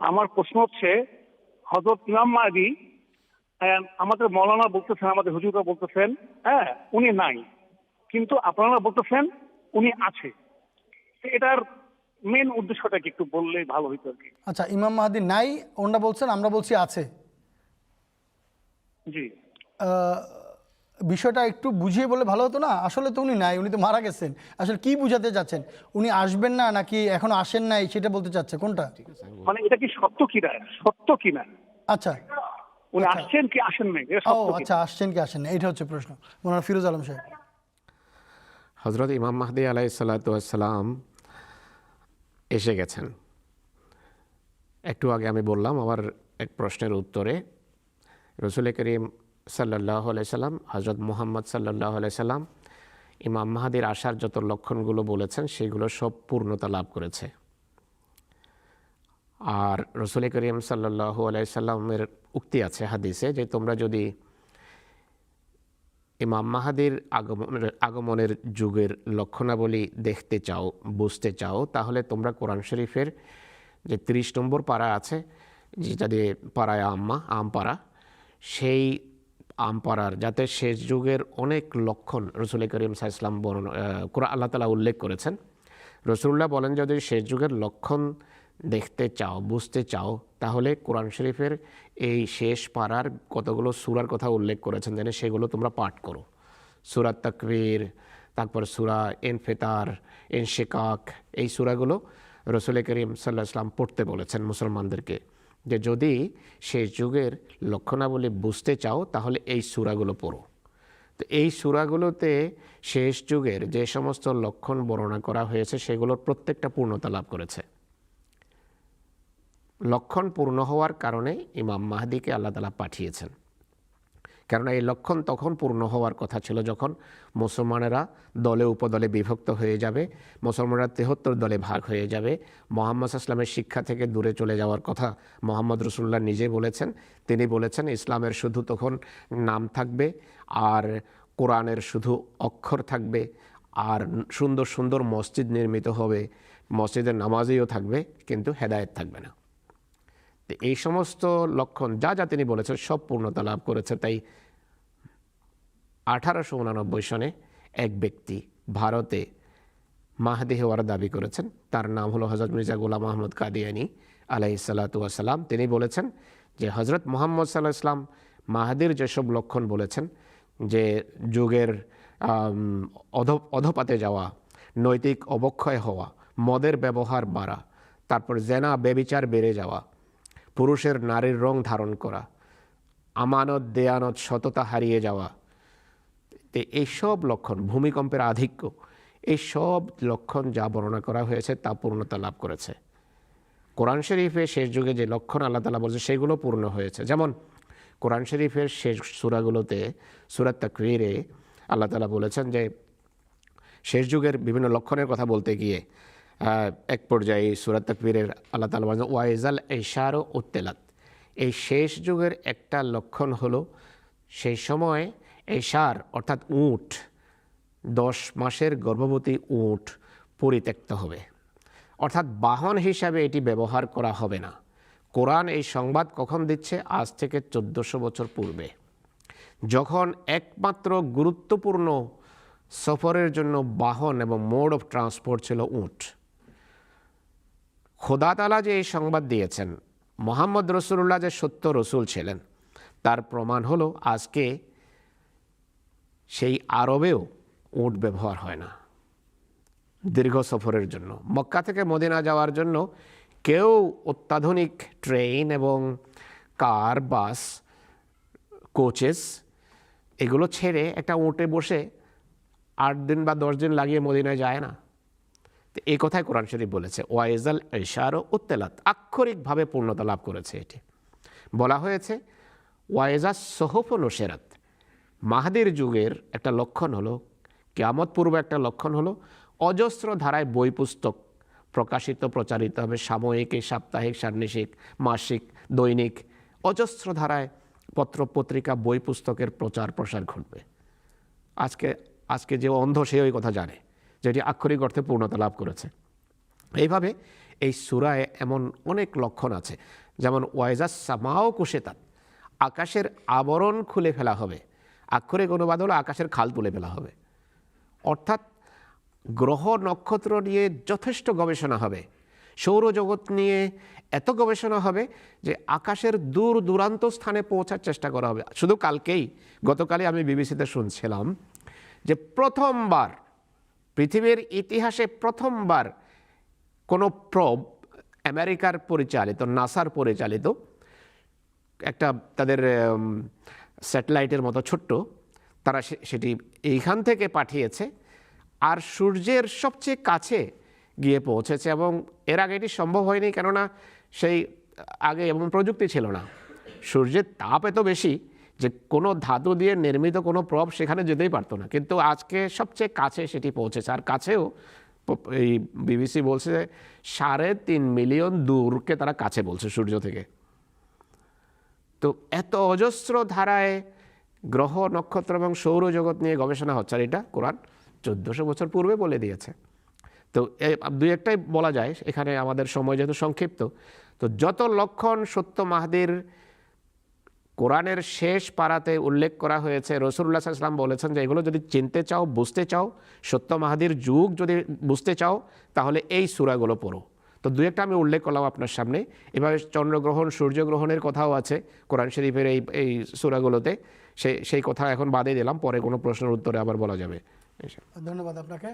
আমার প্রশ্ন হচ্ছে হজরত ইমাম মাহদি আহ, আমাদের মৌলানা বলতেছেন আমাদের হুজুরা বলতেছেন হ্যাঁ উনি নাই। কিন্তু আপনারা বলতেছেন উনি আছে। এটার মেন উদ্দেশ্যটা কি একটু বললে ভালো হইতো আর কি। আচ্ছা ইমাম মাহাদি নাই ওনারা বলছেন আমরা বলছি আছে। জি। বিষয়টা একটু বুঝিয়ে বলে ভালো হতো না? আসলে তো উনি নাই উনি তো মারা গেছেন। আসলে কি বুঝাতে চাচ্ছেন? উনি আসবেন না নাকি এখনও আসেন নাই সেটা বলতে চাচ্ছে? কোনটা? মানে এটা কি সত্য কিনা? সত্য কিনা? আচ্ছা। উনি আসছেন কি আসেন নাই? এটা ও সত্য আচ্ছা আসছেন কি আসেন না এইটা হচ্ছে প্রশ্ন। মোনার ফিরোজ আলম সাহেব। হজরত ইমাম মাহদি আলাই সাল্লাতাম এসে গেছেন। একটু আগে আমি বললাম আমার এক প্রশ্নের উত্তরে। রসুল করিম সাল্লাহ সাল্লাম হজরত মুহাম্মদ সাল্লাহ সাল্লাম, ইমাম মাহাদির আসার যত লক্ষণগুলো বলেছেন, সেগুলো সব পূর্ণতা লাভ করেছে। আর রসুল করিম সাল্লাহ সাল্লামের উক্তি আছে হাদিসে যে তোমরা যদি ইমাম মাহাদির আগমনের আগমনের যুগের লক্ষণাবলী দেখতে চাও, বুঝতে চাও, তাহলে তোমরা কোরআন শরীফের যে তিরিশ নম্বর পাড়া আছে, যেটা দিয়ে পাড়ায় আম্মা আমপাড়া সেই আমপাড়ার যাতে শেষ যুগের অনেক লক্ষণ রসুল করিম সাহা বর্ণ কোরআন আল্লাহ তালা উল্লেখ করেছেন। রসুল্লাহ বলেন, যদি শেষ যুগের লক্ষণ দেখতে চাও, বুঝতে চাও, তাহলে কোরআন শরীফের এই শেষ পাড়ার কতগুলো সুরার কথা উল্লেখ করেছেন, যেন সেগুলো তোমরা পাঠ করো। সুরাত তাকবীর, তারপর সুরা এনফেতার, এনশেকাক, এই সুরাগুলো রসুল করিম সাল্লাহ ইসলাম পড়তে বলেছেন মুসলমানদেরকে। যে যদি শেষ যুগের লক্ষণাবলী বুঝতে চাও, তাহলে এই সুরাগুলো পড়ো। তো এই সুরাগুলোতে শেষ যুগের যে সমস্ত লক্ষণ বর্ণনা করা হয়েছে, সেগুলোর প্রত্যেকটা পূর্ণতা লাভ করেছে। লক্ষণ পূর্ণ হওয়ার কারণে ইমাম মাহাদিকে আল্লাহ তালা পাঠিয়েছেন। কেননা এই লক্ষণ তখন পূর্ণ হওয়ার কথা ছিল যখন মুসলমানেরা দলে, উপদলে বিভক্ত হয়ে যাবে, মুসলমানরা তেহত্তর দলে ভাগ হয়ে যাবে। মোহাম্মদ আসলামের শিক্ষা থেকে দূরে চলে যাওয়ার কথা মোহাম্মদ রসুল্লাহ নিজে বলেছেন। তিনি বলেছেন, ইসলামের শুধু তখন নাম থাকবে আর কোরআনের শুধু অক্ষর থাকবে আর সুন্দর সুন্দর মসজিদ নির্মিত হবে। মসজিদের নামাজেও থাকবে, কিন্তু হেদায়েত থাকবে না। এই সমস্ত লক্ষণ, যা যা তিনি বলেছেন, সব পূর্ণতা লাভ করেছে তাই আঠারোশো উনানব্বই সনে এক ব্যক্তি ভারতে মাহাদি হওয়ার দাবি করেছেন। তার নাম হলো হজরত মির্জা গোলাম মাহমুদ কাদিয়ানি আলাহি সাল্লাতুয়াসাল্লাম তিনি বলেছেন যে হজরত মোহাম্মদ সাল্লাহ ইসলাম মাহাদির যেসব লক্ষণ বলেছেন, যে যুগের অধ, অধপাতে যাওয়া, নৈতিক অবক্ষয় হওয়া, মদের ব্যবহার বাড়া, তারপর জেনা, বেবিচার বেড়ে যাওয়া পুরুষের নারীর রং ধারণ করা, আমানত, দেয়ানত, সততা হারিয়ে যাওয়া। এইসব লক্ষণ, ভূমিকম্পের আধিক্য এই সব লক্ষণ যা বর্ণনা করা হয়েছে তা পূর্ণতা লাভ করেছে। কোরআন শরীফে শেষ যুগে যে লক্ষণ আল্লাহ তালা বলছে, সেগুলো পূর্ণ হয়েছে। যেমন কোরআন শরীফের শেষ সুরাগুলোতে, সুরাত তাকবীরে আল্লাহ তালা বলেছেন যে, শেষ যুগের বিভিন্ন লক্ষণের কথা বলতে গিয়ে এক পর্যায়ে সুরাত তাকবীরের আল্লাহ তালা বলেছেন ওয়াইজাল এশার ও উত্তেলাত। এই শেষ যুগের একটা লক্ষণ হলো, সেই সময় এশার অর্থাৎ উট, দশ মাসের গর্ভবতী উট পরিত্যক্ত হবে। অর্থাৎ বাহন হিসাবে এটি ব্যবহার করা হবে না। কোরআন এই সংবাদ কখন দিচ্ছে? আজ থেকে চোদ্দোশো বছর পূর্বে। যখন একমাত্র গুরুত্বপূর্ণ সফরের জন্য বাহন এবং মোড অফ ট্রান্সপোর্ট ছিল উট। খোদা তালা যে এই সংবাদ দিয়েছেন, মোহাম্মদ রসুল্লাহ যে সত্য রসুল ছিলেন, তার প্রমাণ হলো আজকে সেই আরবেও উট ব্যবহার হয় না। দীর্ঘ সফরের জন্য, মক্কা থেকে মদিনা যাওয়ার জন্য কেউ অত্যাধুনিক ট্রেন এবং কার, বাস, কোচেস এগুলো ছেড়ে একটা উঁটে বসে আট দিন বা দশ দিন লাগিয়ে মদিনায় যায় না। তো এই কথাই কোরআন শরীফ বলেছে, ওয়াইজাল এশার ও উত্তেলাত। আক্ষরিকভাবে পূর্ণতা লাভ করেছে এটি। বলা হয়েছে, ওয়াইজা সোহফ নসেরাত মাহাদির যুগের একটা লক্ষণ হলো, কেয়ামত পূর্ব একটা লক্ষণ হলো, অজস্র ধারায় বই পুস্তক প্রকাশিত, প্রচারিত হবে সাময়িক, সাপ্তাহিক সান্নিশিক মাসিক, দৈনিক। অজস্র ধারায় পত্র, পত্রিকা, বই পুস্তকের প্রচার প্রসার ঘটবে। আজকে আজকে যে অন্ধ সে ওই কথা জানে। যেটি আক্ষরিক অর্থে পূর্ণতা লাভ করেছে। এইভাবে এই সুরায় এমন অনেক লক্ষণ আছে, যেমন ওয়াইজাস সামাও কুশেতাত, আকাশের আবরণ খুলে ফেলা হবে। আক্ষরিক অনুবাদ হলো আকাশের খাল তুলে ফেলা হবে। অর্থাৎ গ্রহ নক্ষত্র নিয়ে যথেষ্ট গবেষণা হবে। সৌরজগৎ নিয়ে এত গবেষণা হবে যে আকাশের দূর দূরান্ত স্থানে পৌঁছার চেষ্টা করা হবে। শুধু কালকেই, গতকালই আমি বিবিসিতে শুনছিলাম যে প্রথমবার পৃথিবীর ইতিহাসে প্রথমবার কোনো প্রব আমেরিকার পরিচালিত, নাসার পরিচালিত একটা তাদের স্যাটেলাইটের মতো ছোট্ট তারা সেটি এইখান থেকে পাঠিয়েছে আর সূর্যের সবচেয়ে কাছে গিয়ে পৌঁছেছে এবং এর আগে এটি সম্ভব হয়নি কেননা সেই আগে এমন প্রযুক্তি ছিল না। সূর্যের তাপ এত বেশি যে কোনো ধাতু দিয়ে নির্মিত কোনো প্রব সেখানে যেতেই পারতো না। কিন্তু আজকে সবচেয়ে কাছে সেটি পৌঁছেছে। আর কাছেও এই বিবিসি বলছে সাড়ে তিন মিলিয়ন দূরকে তারা কাছে বলছে সূর্য থেকে। তো এত অজস্র ধারায় গ্রহ, নক্ষত্র এবং সৌরজগৎ নিয়ে গবেষণা হচ্ছে। আর এটা কোরআন চোদ্দোশো বছর পূর্বে বলে দিয়েছে। তো দুই একটাই বলা যায়। এখানে আমাদের সময় যেহেতু সংক্ষিপ্ত, তো যত লক্ষণ সত্য মাহাদির কোরআনের শেষ পাড়াতে উল্লেখ করা হয়েছে, রসুল্লাহ ইসলাম বলেছেন যে এগুলো যদি চিনতে চাও, বুঝতে চাও, সত্য মাহাদির যুগ যদি বুঝতে চাও, তাহলে এই সূরাগুলো পড়ো। তো দু একটা আমি উল্লেখ করলাম আপনার সামনে। এভাবে চন্দ্রগ্রহণ, সূর্যগ্রহণের কথাও আছে কোরআন শরীফের এই এই সূরাগুলোতে। সেই সেই কথা এখন বাদে দিলাম, পরে কোনো প্রশ্নের উত্তরে আবার বলা যাবে। ধন্যবাদ আপনাকে।